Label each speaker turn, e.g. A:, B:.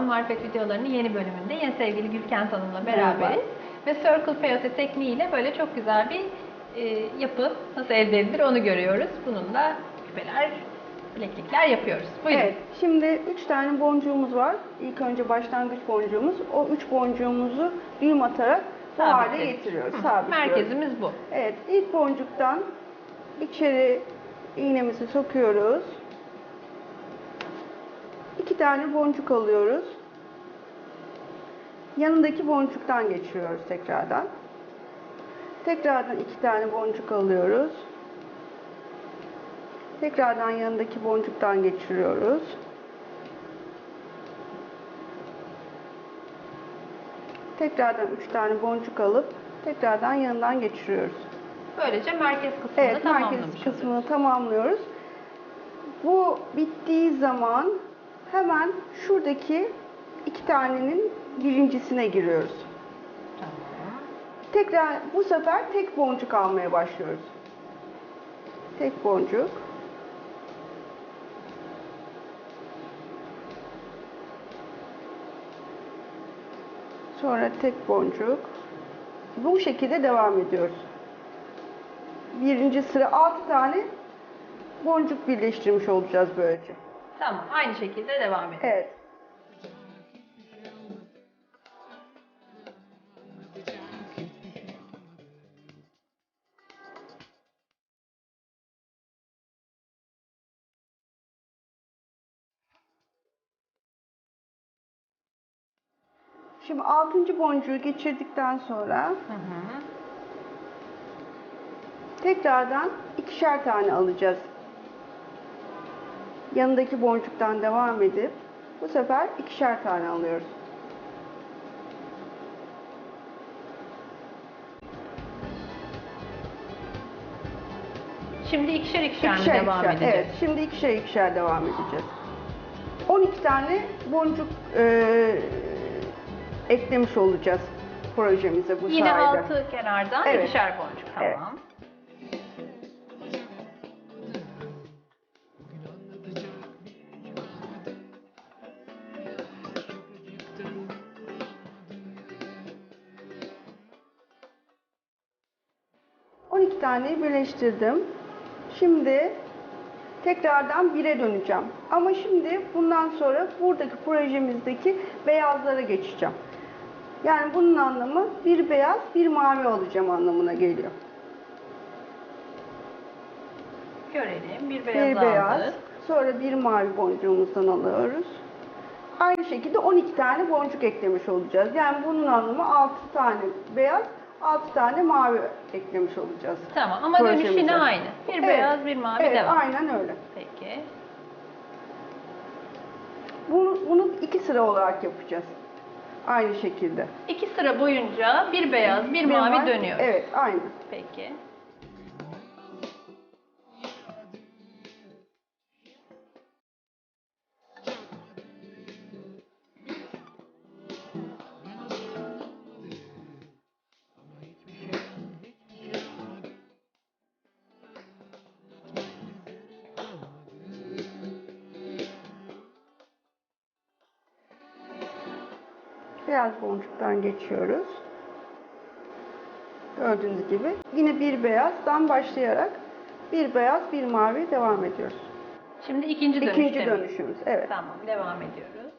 A: Doğan Marifet videolarının yeni bölümünde yine sevgili Gülken Hanım'la beraberiz. Ve Circle Peyote tekniğiyle böyle çok güzel bir e, yapı nasıl elde edilir onu görüyoruz. Bununla küpeler, bileklikler yapıyoruz. Buyurun.
B: Evet, şimdi 3 tane boncuğumuz var. İlk önce başlangıç boncuğumuz. O 3 boncuğumuzu düğüm atarak bu hale getiriyoruz.
A: Hı,
B: sabitliyoruz.
A: Merkezimiz bu.
B: Evet, ilk boncuktan içeri iğnemizi sokuyoruz. İki tane boncuk alıyoruz. Yanındaki boncuktan geçiriyoruz tekrardan. Tekrardan iki tane boncuk alıyoruz. Tekrardan yanındaki boncuktan geçiriyoruz. Tekrardan üç tane boncuk alıp tekrardan yanından geçiriyoruz.
A: Böylece merkez kısmını
B: Evet, merkez
A: oluyoruz.
B: kısmını tamamlıyoruz. Bu bittiği zaman hemen şuradaki iki tanenin birincisine giriyoruz.
A: Tamam.
B: Tekrar bu sefer tek boncuk almaya başlıyoruz. Tek boncuk. Sonra tek boncuk. Bu şekilde devam ediyoruz. Birinci sıra 6 tane boncuk birleştirmiş olacağız böylece.
A: Tamam. Aynı şekilde devam edelim.
B: Evet. Şimdi altıncı boncuğu geçirdikten sonra
A: Hı hı.
B: tekrardan ikişer tane alacağız. Yanındaki boncuktan devam edip bu sefer ikişer tane alıyoruz.
A: Şimdi ikişer ikişer,
B: İkişer
A: mi devam
B: ikişer,
A: edeceğiz?
B: Evet, şimdi ikişer ikişer devam edeceğiz. 12 tane boncuk e, eklemiş olacağız projemize bu
A: Yine
B: sayede.
A: altı kenardan
B: Evet.
A: ikişer boncuk. Tamam.
B: Evet. 12 taneyi birleştirdim. Şimdi tekrardan 1'e döneceğim. Ama şimdi bundan sonra buradaki projemizdeki beyazlara geçeceğim. Yani bunun anlamı bir beyaz, bir mavi alacağım anlamına geliyor.
A: Görelim. Bir beyaz,
B: bir beyaz, sonra bir mavi boncuğumuzdan alıyoruz. Aynı şekilde 12 tane boncuk eklemiş olacağız. Yani bunun anlamı 6 tane beyaz, 6 tane mavi eklemiş olacağız.
A: Tamam ama
B: projemize.
A: dönüş yine aynı. Bir
B: Evet,
A: beyaz, bir mavi
B: evet,
A: devam.
B: aynen öyle.
A: Peki.
B: Bunu, bunu iki sıra olarak yapacağız. Aynı şekilde.
A: İki sıra boyunca bir beyaz, bir, mavi dönüyor.
B: Evet, aynı.
A: Peki.
B: Beyaz boncuktan geçiyoruz. Gördüğünüz gibi. Yine bir beyazdan başlayarak bir beyaz, bir mavi devam ediyoruz.
A: Şimdi ikinci
B: İkinci dönüşümüz. Evet.
A: Tamam, devam ediyoruz.